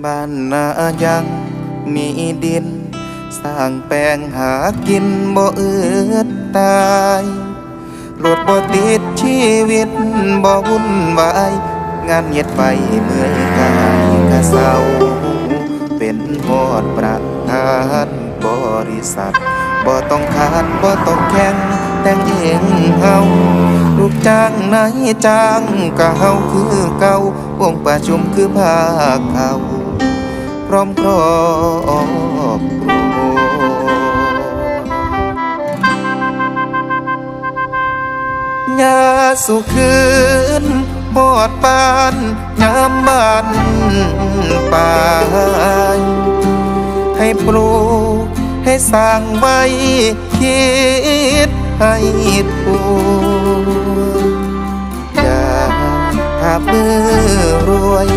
บ้านนายังมีดิน สร้างแปลงหากินบ่เอือดตายรถบ่ติดชีวิตบ่วุ่นวาย งานเย็ดไปเมื่อยกายกะเศร้า เป็นหอดประธานบริษัทบ่ต้องขาดบ่ต้องแข่งแต่งเองเฮาลูกจ้างนายจ้างก็เฮาคือเก่าวงประชุมคือภาคเขา ร้อมครอบครัวยาสุคืนหอดปานยามบ้านป่ายให้ปลูกให้สร้างไว้คิดให้ถูกอย่าถ้ามือรวย